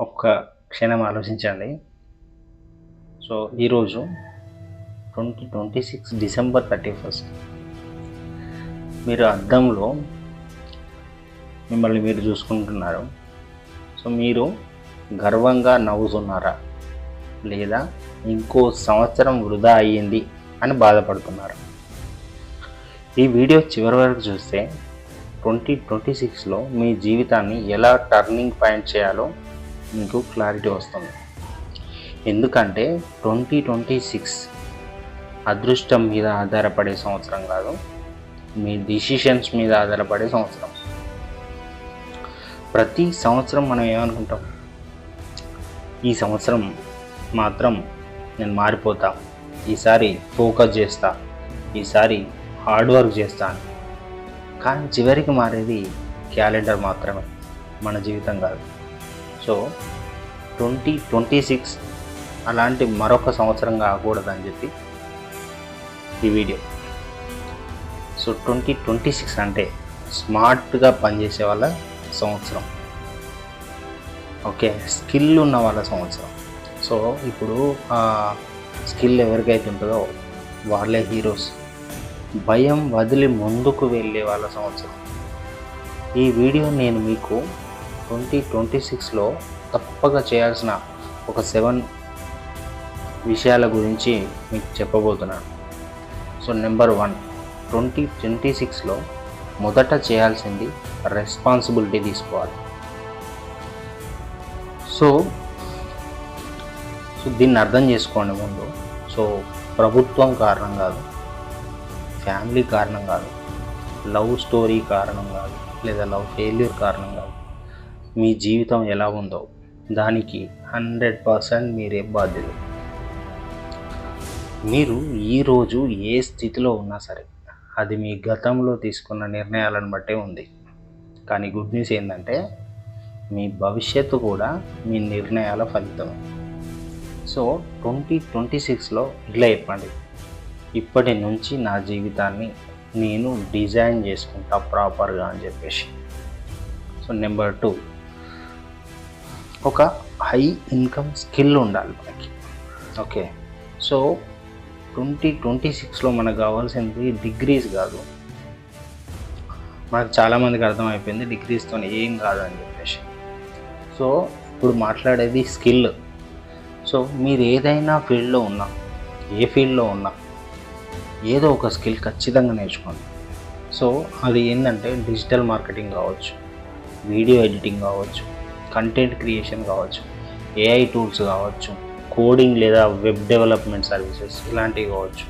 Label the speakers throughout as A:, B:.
A: ఒక్క క్షణం ఆలోచించండి. సో ఈరోజు twenty twenty six December thirty first. మీరు అద్దంలో మిమ్మల్ని మీరు చూసుకుంటున్నారు. సో మీరు గర్వంగా నవ్వుతున్నారా? లేదా ఇంకో సంవత్సరం వృధా అయ్యింది అని బాధపడుతున్నారు. ఈ వీడియో చివరి వరకు చూస్తే ట్వంటీ ట్వంటీ సిక్స్లో మీ జీవితాన్ని ఎలా టర్నింగ్ పాయింట్ చేయాలో మీకు క్లారిటీ వస్తుంది. ఎందుకంటే ట్వంటీ ట్వంటీ సిక్స్ అదృష్టం మీద ఆధారపడే సంవత్సరం కాదు మీ డిసిషన్స్ మీద ఆధారపడే సంవత్సరం. ప్రతి సంవత్సరం మనం ఏమనుకుంటాం? ఈ సంవత్సరం మాత్రం నేను మారిపోతా ఈసారి ఫోకస్ చేస్తా ఈసారి హార్డ్ వర్క్ చేస్తాను. కానీ చివరికి మారేది క్యాలెండర్ మాత్రమే మన జీవితం కాదు. సో ట్వంటీ ట్వంటీ సిక్స్ అలాంటి మరొక సంవత్సరం కాకూడదని చెప్పి ఈ video. So twenty twenty six అంటే స్మార్ట్గా పనిచేసే వాళ్ళ సంవత్సరం. ఓకే స్కిల్ ఉన్న వాళ్ళ సంవత్సరం. సో ఇప్పుడు స్కిల్ ఎవరికైతే ఉంటుందో వాళ్ళే హీరోస్. భయం వదిలి ముందుకు వెళ్ళే వాళ్ళ సంవత్సరం. ఈ వీడియో నేను మీకు ట్వంటీ ట్వంటీ సిక్స్లో తప్పగా చేయాల్సిన ఒక సెవెన్ విషయాల గురించి మీకు చెప్పబోతున్నాను. So number one twenty twenty సిక్స్లో మొదట చేయాల్సింది రెస్పాన్సిబిలిటీ తీసుకోవాలి. సో సో దీన్ని అర్థం చేసుకోండి ముందు. సో ప్రభుత్వం కారణం కాదు ఫ్యామిలీ కారణం కాదు లవ్ స్టోరీ కారణం కాదు లేదా లవ్ ఫెయిల్యూర్ కారణం మీ జీవితం ఎలా ఉందో దానికి హండ్రెడ్ పర్సెంట్ మీరే బాధ్యులు. మీరు ఈరోజు ఏ స్థితిలో ఉన్నా సరే అది మీ గతంలో తీసుకున్న నిర్ణయాలను బట్టే ఉంది. కానీ గుడ్ న్యూస్ ఏంటంటే మీ భవిష్యత్తు కూడా మీ నిర్ణయాల ఫలితమే. సో ట్వంటీ ట్వంటీ సిక్స్లో ఇలా చెప్పండి. ఇప్పటి నుంచి నా జీవితాన్ని నేను డిజైన్ చేసుకుంటా ప్రాపర్గా అని చెప్పేసి. సో నెంబర్ టూ ఒక హై ఇన్కమ్ స్కిల్ ఉండాలి మనకి. ఓకే సో ట్వంటీ ట్వంటీ సిక్స్లో మనకు కావాల్సింది డిగ్రీస్ కాదు. మనకు చాలామందికి అర్థమైపోయింది డిగ్రీస్తో ఏం కాదు అని చెప్పేసి. సో ఇప్పుడు మాట్లాడేది స్కిల్ సో మీరు ఏదైనా ఫీల్డ్లో ఉన్నా ఏ ఫీల్డ్లో ఉన్నా ఏదో ఒక స్కిల్ ఖచ్చితంగా నేర్చుకోండి. సో అది ఏంటంటే డిజిటల్ మార్కెటింగ్ కావచ్చు వీడియో ఎడిటింగ్ కావచ్చు కంటెంట్ క్రియేషన్ కావచ్చు ఏఐ టూల్స్ కావచ్చు కోడింగ్ లేదా వెబ్ డెవలప్మెంట్ సర్వీసెస్ ఇలాంటివి కావచ్చు.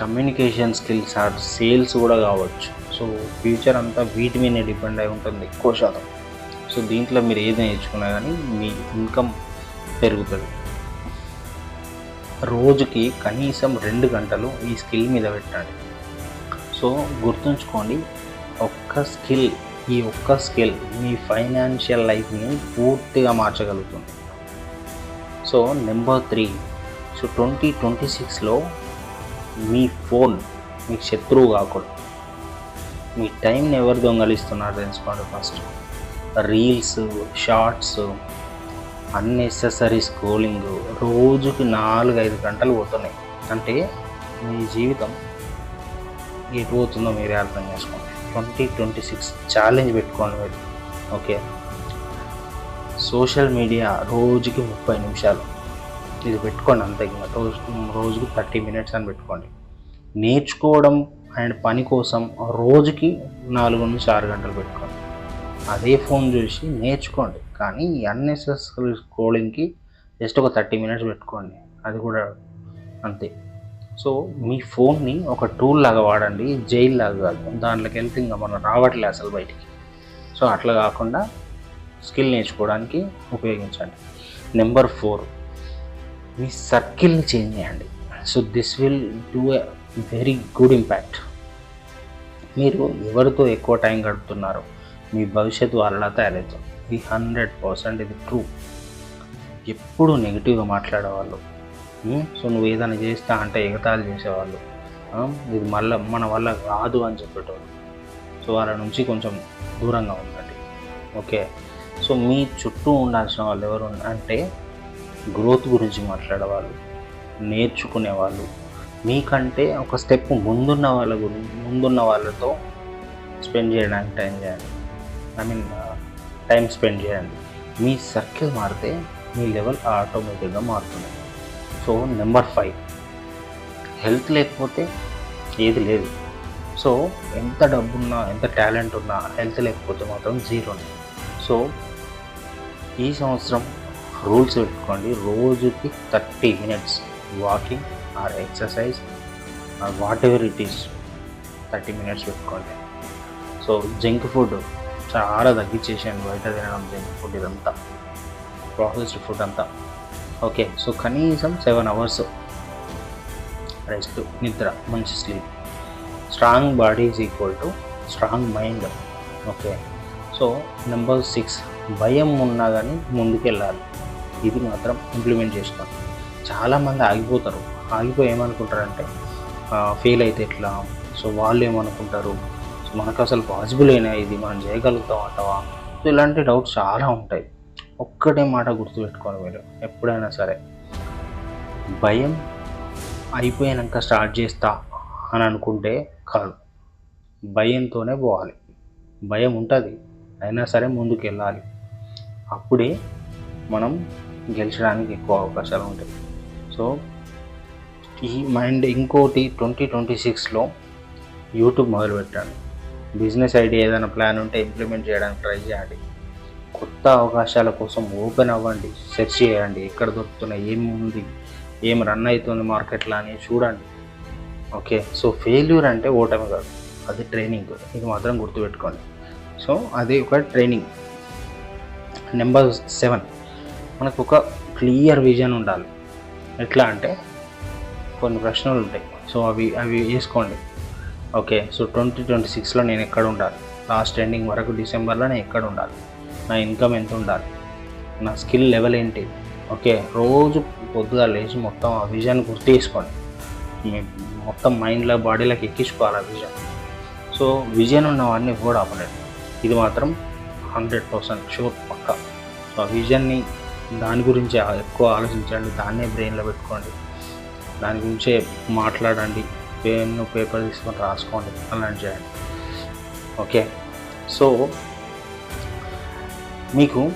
A: కమ్యూనికేషన్ స్కిల్స్ ఆర్ సేల్స్ కూడా కావచ్చు. సో ఫ్యూచర్ అంతా వీటి మీద డిపెండ్ అయి ఉంటుంది ఎక్కువ శాతం. సో దీంట్లో మీరు ఏది నేర్చుకున్నా కానీ మీ ఇన్కమ్ పెరుగుతుంది. రోజుకి కనీసం రెండు గంటలు ఈ స్కిల్ మీద పెట్టండి సో గుర్తుంచుకోండి ఒక్క స్కిల్ ఈ ఒక్క స్కిల్ మీ ఫైనాన్షియల్ లైఫ్ని పూర్తిగా మార్చగలుగుతుంది. So number three so twenty twenty సిక్స్లో మీ ఫోన్ మీకు శత్రువు కాకూడదు. మీ టైంని ఎవరు దొంగలిస్తున్నారు తెలుసుకోండి first. Reels shorts unnecessary scrolling రోజుకి నాలుగు ఐదు గంటలు పోతున్నాయి. అంటే మీ జీవితం ఎటు పోతుందో మీరే అర్థం చేసుకోండి. ట్వంటీ ట్వంటీ సిక్స్ ఛాలెంజ్ పెట్టుకోండి మీరు. ఓకే? సోషల్ మీడియా రోజుకి ముప్పై నిమిషాలు. ఇది పెట్టుకోండి అంతే ఇంకా రోజు రోజుకి థర్టీ మినిట్స్ అని పెట్టుకోండి. నేర్చుకోవడం అండ్ పని కోసం రోజుకి నాలుగు నుంచి ఆరు గంటలు పెట్టుకోండి. అదే ఫోన్ చూసి నేర్చుకోండి. కానీ అన్నెసెసరీ స్క్రోలింగ్కి జస్ట్ ఒక థర్టీ మినిట్స్ పెట్టుకోండి. అది కూడా అంతే. సో మీ ఫోన్ని ఒక టూల్ లాగా వాడండి జైల్ లాగా కాదు. దాంట్లోకి వెళ్తే ఇంకా మనం రావట్లే అసలు బయటికి. సో అట్లా కాకుండా స్కిల్ నేర్చుకోవడానికి ఉపయోగించండి. నెంబర్ ఫోర్ మీ సర్కిల్ని చేంజ్ చేయండి. So this will do a very good impact మీరు ఎవరితో ఎక్కువ టైం గడుపుతున్నారో మీ భవిష్యత్తు వాళ్ళలా తయారవుతుంది ఇది హండ్రెడ్ పర్సెంట్ ఇది ట్రూ ఎప్పుడు నెగిటివ్గా మాట్లాడేవాళ్ళు సో నువ్వు ఏదైనా చేస్తా అంటే ఎగతాళి చేసేవాళ్ళు. ఇది మళ్ళీ మన వల్ల కాదు అని చెప్పేటోళ్ళు. సో వాళ్ళ నుంచి కొంచెం దూరంగా ఉండండి. ఓకే? సో మీ చుట్టూ ఉండాల్సిన వాళ్ళు ఎవరు అంటే గ్రోత్ గురించి మాట్లాడేవాళ్ళు నేర్చుకునే వాళ్ళు మీకంటే ఒక స్టెప్ ముందున్న వాళ్ళ గురించి ముందున్న వాళ్ళతో స్పెండ్ చేయడానికి టైం చేయండి. ఐ మీన్ టైం స్పెండ్ చేయండి. మీ సర్కిల్ మారితే మీ లెవెల్ ఆటోమేటిక్గా మారుతుంది. So number five. హెల్త్ లేకపోతే ఏది లేదు. సో ఎంత డబ్బున్నా ఎంత టాలెంట్ ఉన్నా హెల్త్ లేకపోతే మాత్రం జీరోనే సో ఈ సంవత్సరం రూల్స్ పెట్టుకోండి. రోజుకి thirty minutes walking or exercise or whatever it is thirty minutes పెట్టుకోండి. సో జంక్ ఫుడ్ చాలా తగ్గించేసాను బయట తినడం జంక్ ఫుడ్ ఇదంతా. ప్రాసెస్డ్ ఫుడ్ అంతా. ఓకే సో కనీసం సెవెన్ అవర్స్ రెస్ట్ నిద్ర మంచి sleep strong body is equal to strong mind okay so number six భయం ఉన్నా కానీ ముందుకెళ్ళాలి. ఇది మాత్రం ఇంప్లిమెంట్ చేసుకోండి. చాలామంది ఆగిపోతారు. ఆగిపోయి ఏమనుకుంటారంటే ఫెయిల్ అయితే ఎట్లా? సో వాళ్ళు ఏమనుకుంటారు? సో మనకు అసలు పాసిబుల్ అయినా ఇది? మనం చేయగలుగుతాం అంటావా? సో ఇలాంటి డౌట్స్ చాలా ఉంటాయి. ఒక్కటే మాట గుర్తుపెట్టుకోవాలి మీరు ఎప్పుడైనా సరే. భయం అయిపోయాక స్టార్ట్ చేస్తా అని అనుకుంటే కాదు. భయంతోనే పోవాలి. భయం ఉంటుంది అయినా సరే ముందుకు వెళ్ళాలి అప్పుడే మనం గెలిచడానికి ఎక్కువ అవకాశాలు ఉంటాయి. సో ఈ మైండ్ ఇంకోటి ట్వంటీ ట్వంటీ సిక్స్లో యూట్యూబ్ మొదలుపెట్టాను. బిజినెస్ ఐడియా ఏదైనా ప్లాన్ ఉంటే ఇంప్లిమెంట్ చేయడానికి ట్రై చేయాలి కొత్త అవకాశాల కోసం ఓపెన్ అవ్వండి సెర్చ్ చేయండి. ఎక్కడ దొరుకుతున్నాయి ఏముంది ఉంది ఏం రన్ అవుతుంది మార్కెట్లో అని చూడండి. ఓకే సో ఫెయిల్యూర్ అంటే ఓటమి కాదు. అది ట్రైనింగ్ ఇది మాత్రం గుర్తుపెట్టుకోండి. సో అది ఒక ట్రైనింగ్ నెంబర్ సెవెన్ మనకు ఒక క్లియర్ విజన్ ఉండాలి. ఎట్లా అంటే కొన్ని ప్రశ్నలు ఉంటాయి. సో అవి అవి వేసుకోండి. ఓకే సో ట్వంటీ ట్వంటీ సిక్స్లో నేను ఎక్కడ ఉండాలి? లాస్ట్ ఎండింగ్ వరకు డిసెంబర్లో నేను ఎక్కడ ఉండాలి? నా ఇన్కమ్ ఎంత ఉండాలి? నా స్కిల్ లెవెల్ ఏంటి? ఓకే రోజు పొద్దుగా లేచి మొత్తం ఆ విజన్ గుర్తు చేసుకోండి. మొత్తం మైండ్లో బాడీలోకి ఎక్కించుకోవాలి ఆ విజన్. సో విజన్ ఉన్నవన్నీ కూడా ఆపలేదు ఇది మాత్రం హండ్రెడ్ పర్సెంట్ షూర్ పక్క. సో ఆ విజన్ని దాని గురించి ఎక్కువ ఆలోచించండి. దాన్నే బ్రెయిన్లో పెట్టుకోండి. దాని గురించే మాట్లాడండి. పెన్ను పేపర్ తీసుకొని రాసుకోండి. అలాంటి చేయండి. ఓకే. సో మీకు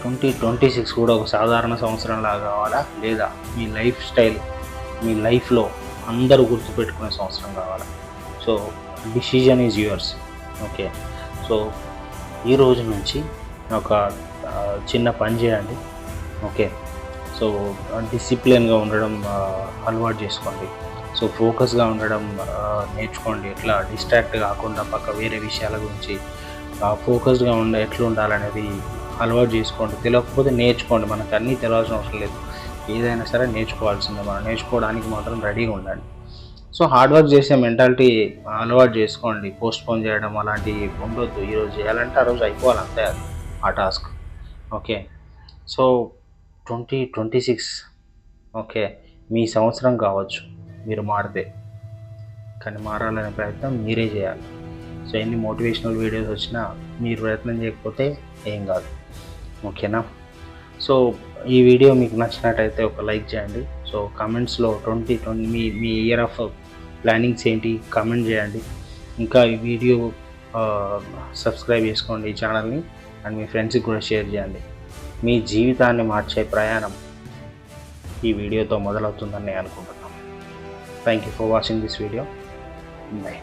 A: ట్వంటీ ట్వంటీ సిక్స్ కూడా ఒక సాధారణ సంవత్సరంలా కావాలా? లేదా మీ లైఫ్ స్టైల్ మీ లైఫ్లో అందరూ గుర్తుపెట్టుకునే సంవత్సరం కావాలా? So decision is yours. Okay. So ఈ రోజు నుంచి ఒక చిన్న పని చేయండి. ఓకే. సో డిసిప్లిన్గా ఉండడం అలవాటు చేసుకోండి. సో ఫోకస్గా ఉండడం నేర్చుకోండి. ఎట్లా డిస్ట్రాక్ట్ కాకుండా పక్క వేరే విషయాల గురించి ఫోకస్డ్గా ఉండే ఎట్లా ఉండాలనేది అలవాటు చేసుకోండి. తెలియకపోతే నేర్చుకోండి. మనకు అన్నీ తెలియాల్సిన అవసరం లేదు. ఏదైనా సరే నేర్చుకోవాల్సిందే మనం. నేర్చుకోవడానికి మాత్రం రెడీగా ఉండండి. సో హార్డ్ వర్క్ చేసే మెంటాలిటీ అలవాటు చేసుకోండి. పోస్ట్ పోన్ చేయడం అలాంటివి ఉండొద్దు. ఈరోజు చేయాలంటే ఆ రోజు అయిపోవాలి అంతే అది ఆ task. Okay? So twenty twenty six. Okay? మీ సంవత్సరం కావచ్చు. మీరు మారితే. కానీ మారాలనే ప్రయత్నం మీరే చేయాలి. సో ఎన్ని మోటివేషనల్ వీడియోస్ వచ్చినా మీరు ప్రయత్నం చేయకపోతే ఏం కాదు. ఓకేనా? సో ఈ వీడియో మీకు నచ్చినట్టయితే ఒక లైక్ చేయండి. సో కమెంట్స్లో ట్వంటీ ట్వంటీ మీ మీ ఇయర్ ఆఫ్ ప్లానింగ్స్ ఏంటి కమెంట్ చేయండి. ఇంకా ఈ వీడియో సబ్స్క్రైబ్ చేసుకోండి ఈ ఛానల్ని అండ్ మీ ఫ్రెండ్స్కి కూడా షేర్ చేయండి. మీ జీవితాన్ని మార్చే ప్రయాణం ఈ వీడియోతో మొదలవుతుందని నేను అనుకుంటున్నాను. Thank you for watching this video bye